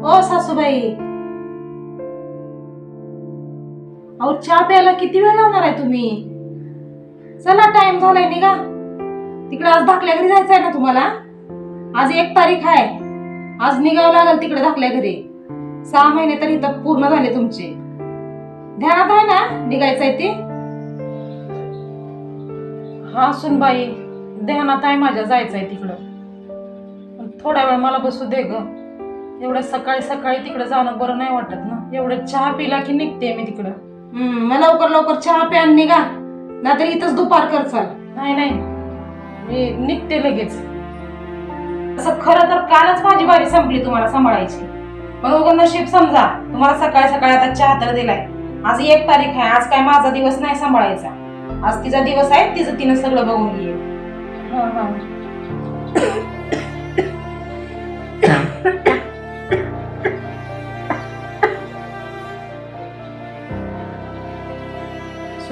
ओ सासूबाई. अहो चहा प्यायला किती वेळ लावणार आहे तुम्ही? चला टाइम झालाय निघा. तिकडे आज धाकल्या घरी जायचंय ना तुम्हाला? आज एक तारीख आहे. आज निघावं लागेल तिकडे धाकल्या घरी. सहा महिने तर इथं पूर्ण झाले तुमचे. ध्यानात आहे ना? निघायचंय ते? हा सुनबाई. ध्यानात आहे माझ्या जायचंय तिकडं. थोडा वेळ मला बसू दे ग. एवढ्या सकाळी सकाळी तिकडे जाणं बरं नाही वाटत ना. एवढं चहा पिला की निघते मी तिकडं. हम्म मग लवकर लवकर चहा प्या आणि निघा. नाहीतर इथंच दुपार कर चाल. नाही नाही. मी निघते लगेच. असं खरं तर कालच माझी बारी संपली तुम्हाला सांभाळायची. पण उगा नशीब समजा तुम्हाला सकाळी सकाळी आता चहा तर दिलाय. आज एक तारीख आहे आज काय माझा दिवस नाही सांभाळायचा. आज तिचा दिवस आहे तिचं तिनं सगळं बघून घे.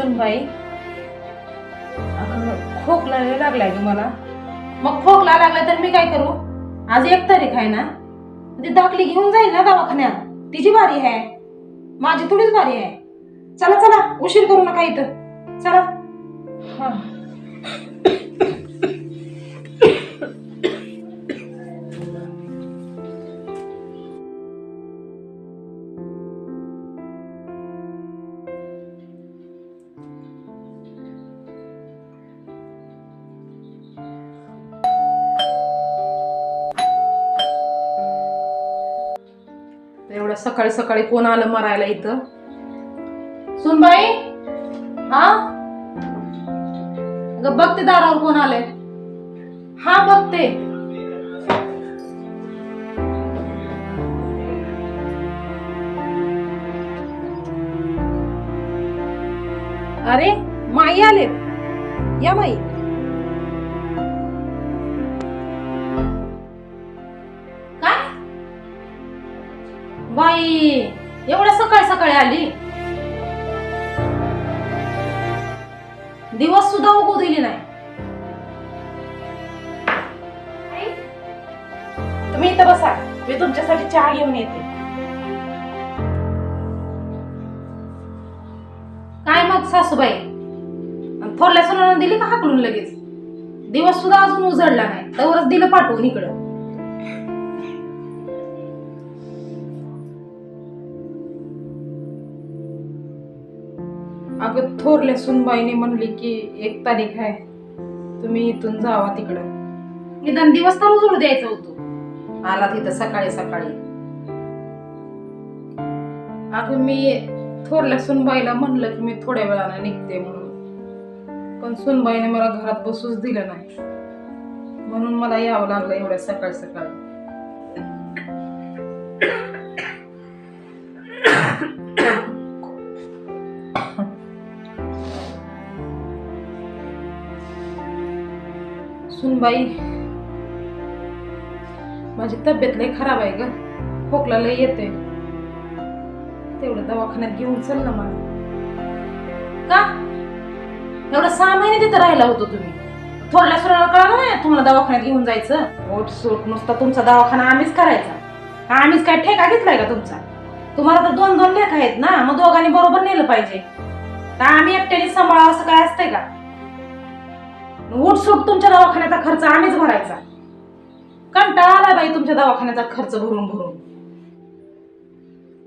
सुनबाई अगं खोकला लय लागलाय ग मला. मग खोकला लागला तर मी काय करू? आज एक तारीख आहे ना? ती दाखली घेऊन जाईल ना दवाखान्यात. तिची बारी आहे. माझी थोडीच बारी आहे. चला चला उशीर करू नका इथं. चला. हा. एवढं सकाळी सकाळी कोण आलं मरायला इथं? सुनबाई? हा? ग बघते दारावर कोण आलंय. हा बघते. अरे माई आले या माई बाई. एवढ्या सकाळी सकाळी आली. दिवस सुद्धा उगू दिली नाही. तुम्ही इथं बसा. मी तुमच्यासाठी चहा घेऊन येते. काय मग सासूबाई? थोरल्या सोनानं दिली का हाकलून लगेच? दिवस सुद्धा अजून उजळला नाही. तवरच दिलं पाठवून इकडं. अगं थोरल्या सुनबाईने म्हणली की एक तारीख आहे तुम्ही इथून जावा तिकडं निदान दिवस तर उजळू द्यायचा होतो आला तिथं सकाळी सकाळी अगं मी थोरल्या सुनबाईला म्हणलं की मी थोड्या वेळानं निघते म्हणून पण सुनबाईने मला घरात बसूच दिलं नाही म्हणून मला यावं लागलं एवढ्या सकाळी सकाळी सुनबाई माझी तब्येत लय खराब आहे ग. खोकला लय येते तेवढं दवाखान्यात घेऊन चल ना मला. का? एवढं सहा महिने तिथं राहिला होतो तुम्ही. थोडल्या सुराला कळालं नाही तुम्हाला दवाखान्यात घेऊन जायचं? ओट सूट नुसता तुमचा दवाखाना आम्हीच करायचा. आम्हीच काय ठेका घेतलाय का तुमचा? तुम्हाला तर दोन दोन लेख आहेत ना मग दोघांनी बरोबर नेलं पाहिजे. का आम्ही एकट्याने सांभाळा असं काय असतंय का? उठसूट तुमच्या दवाखान्याचा खर्च आम्हीच भरायचा. कंटाळा आला बाई तुमच्या दवाखान्याचा खर्च भरून भरून.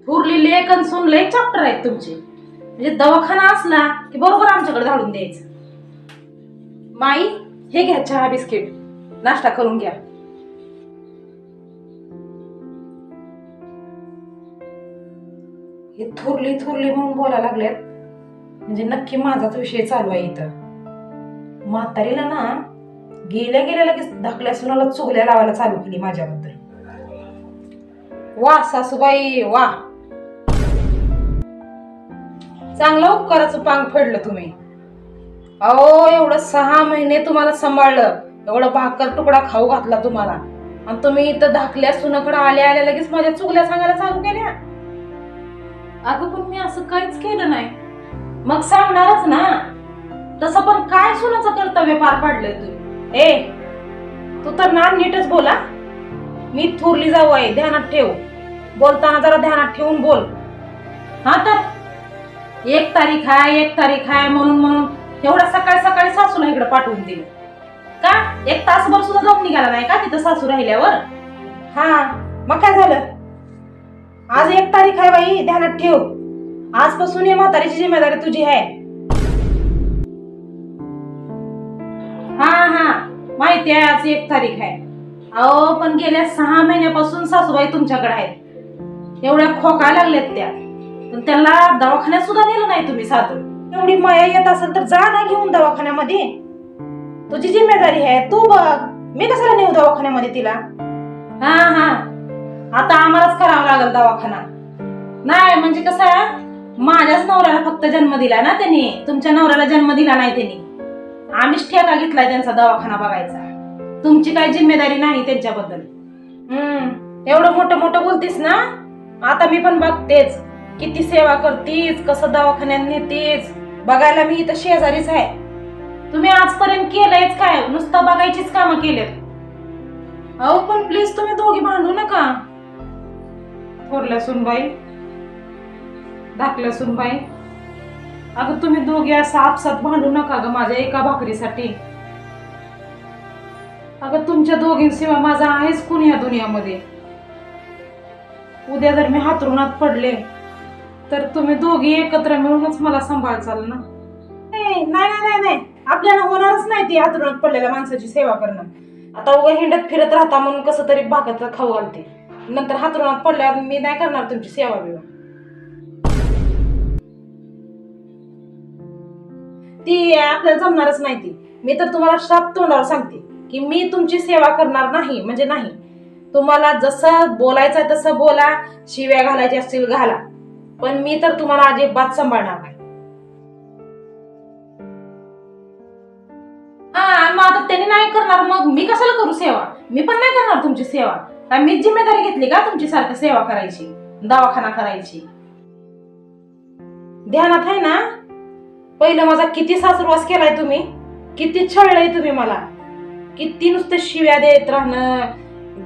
थोरली लेख आणि सून लय चॅप्टर आहेत तुमचे. म्हणजे दवाखाना असला की बरोबर आमच्याकडे धाडून द्यायचं. माई हे घ्या चहा बिस्किट. नाश्ता करून घ्या. हे थोरली थोरली म्हणून बोलायला लागल्यात म्हणजे नक्की माझाच विषय चालू आहे इथं. म्हातारीला ना गेल्या गेल्या लगेच धाकल्या सुनाला चुगल्या लावायला चालू केली माझ्याबद्दल. वा सासूबाई वा. चांगला उपकाराचं पांग फेडलं तुम्ही. अहो एवढं सहा महिने तुम्हाला सांभाळलं. एवढा भाकर तुकडा खाऊ घातला तुम्हाला. आणि तुम्ही इथं धाकल्या सुनाकडे आल्या आल्या लगेच माझ्या चुगल्या सांगायला चालू केल्या. अगं पण मी असं काहीच केलं नाही. मग सांगणारच ना. तसं पण काय सुनाचं कर्तव्य पार पाडलंय तू? ए तू तर ना नीटच बोला मी थोरली जाऊ आहे ध्यानात ठेव. बोलताना जरा ध्यानात ठेवून बोल. हा तर. एक तारीख आहे एक तारीख आहे म्हणून म्हणून एवढा सकाळी सकाळी सासूला इकडे पाठवून दिले. का? एक तासभर सुद्धा जाऊन निघाला नाही का तिथं सासू राहिल्यावर? हा मग काय झालं? आज एक तारीख आहे बाई ध्यानात ठेव. आजपासून हे म्हातारीची जिम्मेदारी तुझी आहे. माहिती आहे आज एक तारीख आहे. अहो पण गेल्या सहा महिन्यापासून सासूबाई तुमच्याकडे आहेत. एवढ्या खोका लागल्यात त्या. पण त्याला दवाखान्यात सुद्धा नेलं नाही तुम्ही साधू. एवढी माया येत असेल तर जा ना घेऊन दवाखान्यामध्ये. तुझी जिम्मेदारी आहे तू बघ. मी कशाला नेऊ दवाखान्यामध्ये तिला? हा हा. आता आम्हालाच करावा लागेल दवाखाना. नाही म्हणजे कसं आहे? माझ्याच नवऱ्याला फक्त जन्म दिला ना त्यांनी. तुमच्या नवऱ्याला जन्म दिला नाही त्यांनी. आम्हीच ठेका घेतलाय त्यांचा दवाखाना बघायचा. तुमची काही जिम्मेदारी नाही त्यांच्याबद्दल. हम्म एवढं मोठं मोठं बोलतीस ना? आता मी पण बघतेच. किती सेवा करतीस कसं दवाखान्यात नेतेच बघायला मी इथं शेजारीच आहे. तुम्ही आजपर्यंत केलंयच काय? नुसतं बघायचीच कामं केलेत. अहो पण प्लीज तुम्ही दोघी भांडू नका. थोरल्या सुनबाई धाकल्या सुनबाई. अगं तुम्ही दोघे असं आपसात भांडू नका ग माझ्या एका भाकरीसाठी. अगं तुमच्या दोघींशिवाय माझा आहेच कोण या दुनियामध्ये? उद्या जर मी हातरुणात पडले तर तुम्ही दोघी एकत्र मिळूनच मला सांभाळचाल ना? नाही नाही नाही नाही आपल्याला होणारच नाही ती हातरुणात पडलेल्या माणसाची सेवा करणं. आता उगा हिंडत फिरत राहता म्हणून कसं तरी भागात खाऊ घालते. नंतर हातरुणात पडल्यावर मी नाही करणार तुमची सेवा बिवा. ती आपल्याला जमणारच नाही ती. मी तर तुम्हाला श्राप तोंडावर सांगते की मी तुमची सेवा करणार नाही म्हणजे नाही. तुम्हाला जसं बोलायचं तसं बोला शिव्या घालायच्या असतील घाला. पण मी तर तुम्हाला अजिबात सांभाळणार नाही. हा मग आता त्यांनी नाही करणार मग मी कशाला करू सेवा? मी पण नाही करणार तुमची सेवा. काय मीच जिम्मेदारी घेतली का तुमची सारखी सेवा करायची दवाखाना करायची? ध्यानात आहे ना? पहिलं माझा किती सासुरवास केलाय तुम्ही? किती छळलंय तुम्ही मला? किती नुसतं शिव्या देत राहणं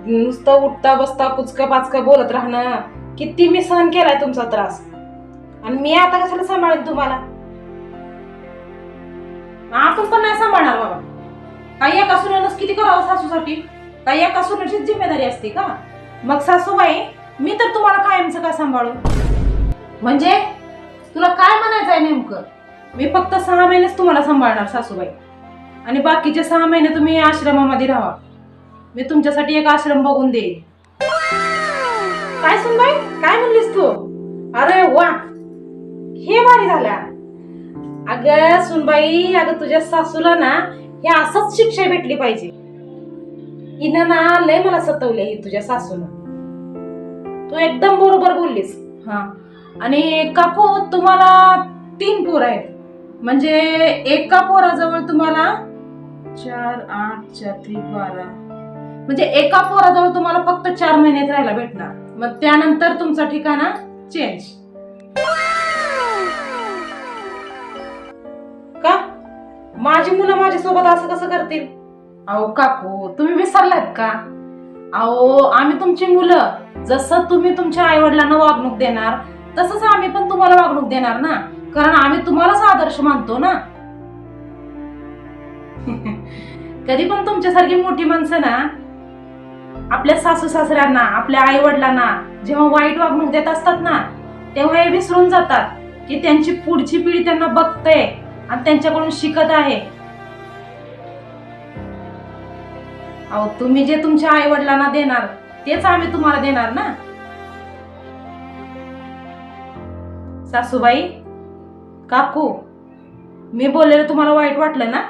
नुसतं उठता बसता कुचका पाचकं बोलत राहणं. किती मी सहन केलाय तुमचा त्रास. आणि मी आता कशाला सांभाळेन तुम्हाला? आपण पण नाही सांभाळणार बाबा. काही एका सुनेनंच किती करावं सासूसाठी? काही एका सुनेचीच जिम्मेदारी असते का? मग सासूबाई मी तर तुम्हाला कायमचं का सांभाळू? म्हणजे तुला काय म्हणायचं आहे नेमकं? मी फक्त सहा महिनेच तुम्हाला सांभाळणार सासूबाई. आणि बाकीचे सहा महिने तुम्ही आश्रमामध्ये राहा. मी तुमच्यासाठी एक आश्रम बघून देईन. काय सुनबाई? काय म्हणलीस तू? अरे वा! हे भारी झाल्या. अगं सुनबाई अगं तुझ्या सासूला ना हे असंच शिक्षा भेटली पाहिजे. हिनं ना लय मला सतवले ही तुझ्या सासूनं. तू एकदम बरोबर बोललीस. हा. आणि काकू तुम्हाला तीन पोर आहेत. म्हणजे एका पोराजवळ तुम्हाला चार आठ चार त्रिक बारा. म्हणजे एका पोराजवळ तुम्हाला फक्त चार महिन्यात राहायला भेटणार. मग त्यानंतर तुमचा ठिकाणा चेंज का? माझी मुलं माझ्यासोबत असं कसं करतील? अहो काकू तुम्ही विसरलात का? अहो आम्ही तुमची मुलं. जसं तुम्ही तुमच्या आई वडिलांना वागणूक देणार तसंच आम्ही पण तुम्हाला वागणूक देणार ना? कारण आम्ही तुम्हालाच आदर्श मानतो ना? कधी पण तुमच्यासारखी मोठी माणसं ना आपल्या सासू सासऱ्यांना आपल्या आई वडिलांना जेव्हा वाईट वागणूक देत असतात ना तेव्हा हे विसरून जातात की त्यांची पुढची पिढी त्यांना बघते आणि त्यांच्याकडून शिकत आहे. अहो तुम्ही जे तुमच्या आई वडिलांना देणार तेच आम्ही तुम्हाला देणार ना? सासूबाई काकू मी बोललेलं तुम्हाला वाईट वाटलं ना?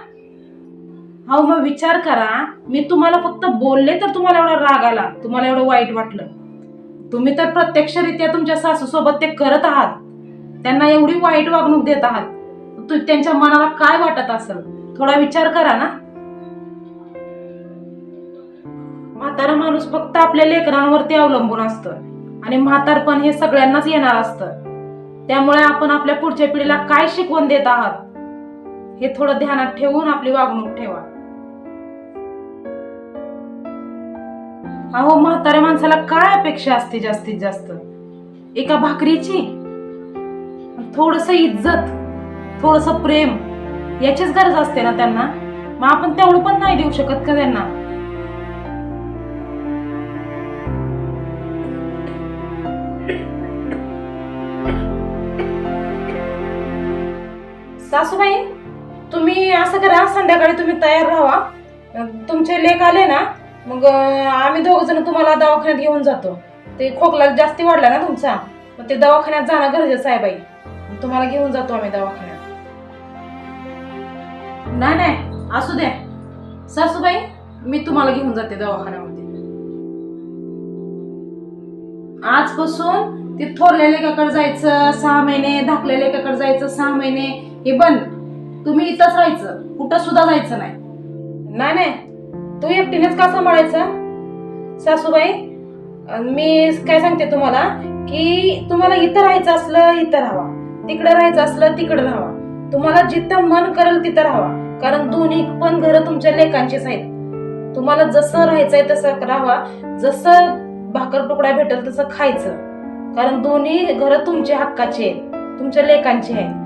हो मग विचार करा. मी तुम्हाला फक्त बोलले तर तुम्हाला एवढा राग आला. तुम्हाला एवढं वाईट वाटलं. तुम्ही तर प्रत्यक्षरित्या तुमच्या सासूसोबत ते करत आहात. त्यांना एवढी वाईट वागणूक देत आहात. तू त्यांच्या मनाला काय वाटत असेल? थोडा विचार करा ना. म्हातारा माणूस फक्त आपल्या लेकरांवरती अवलंबून असतं. आणि म्हातारपण हे सगळ्यांनाच येणार असतं. त्यामुळे आपण आपल्या पुढच्या पिढीला काय शिकवण देत आहात हे थोडं ध्यानात ठेवून आपली वागणूक ठेवा. अहो म्हाताऱ्या माणसाला काय अपेक्षा असते जास्तीत जास्त? एका भाकरीची? थोडस इज्जत थोडस प्रेम याचीच गरज असते ना त्यांना? मग आपण तेवढं पण नाही देऊ शकत का त्यांना? असं करा संध्याकाळी तुम्ही तयार राहा. तुमचे लेख आले ना मग आम्ही दोघ जण तुम्हाला दवाखान्यात घेऊन जातो. ते खोकला जास्ती वाढला ना तुमचा मग ते दवाखान्यात जाणं गरजेचं आहे बाई. तुम्हाला घेऊन जातो आम्ही दवाखान्यात. नाही नाही असू द्या. सासूबाई मी तुम्हाला घेऊन जाते दवाखान्यामध्ये. आजपासून ते थोरल्या लेखाकडे जायचं सहा महिने धाकल्या लेखाकडे जायचं सहा महिने हे बंद. तुम्ही इथंच राहायचं. कुठं सुद्धा जायचं नाही. नाही नाही. तू एकटीनेच का सांभाळायचं? सासूबाई अन मी काय सांगते तुम्हाला की तुम्हाला इथं राहायचं असलं इथं राहावा. तिकडं राहायचं असलं तिकडं राहावा. तुम्हाला जिथं मन करेल तिथं राहावा. कारण दोन्ही पण घरं तुमच्या लेकांचीच आहेत. तुम्हाला जसं राहायचंय तसं राहावा. जसं भाकर तुकडा भेटेल तसं खायचं. कारण दोन्ही घरं तुमच्या हक्काची आहेत. तुमच्या लेकांची आहेत.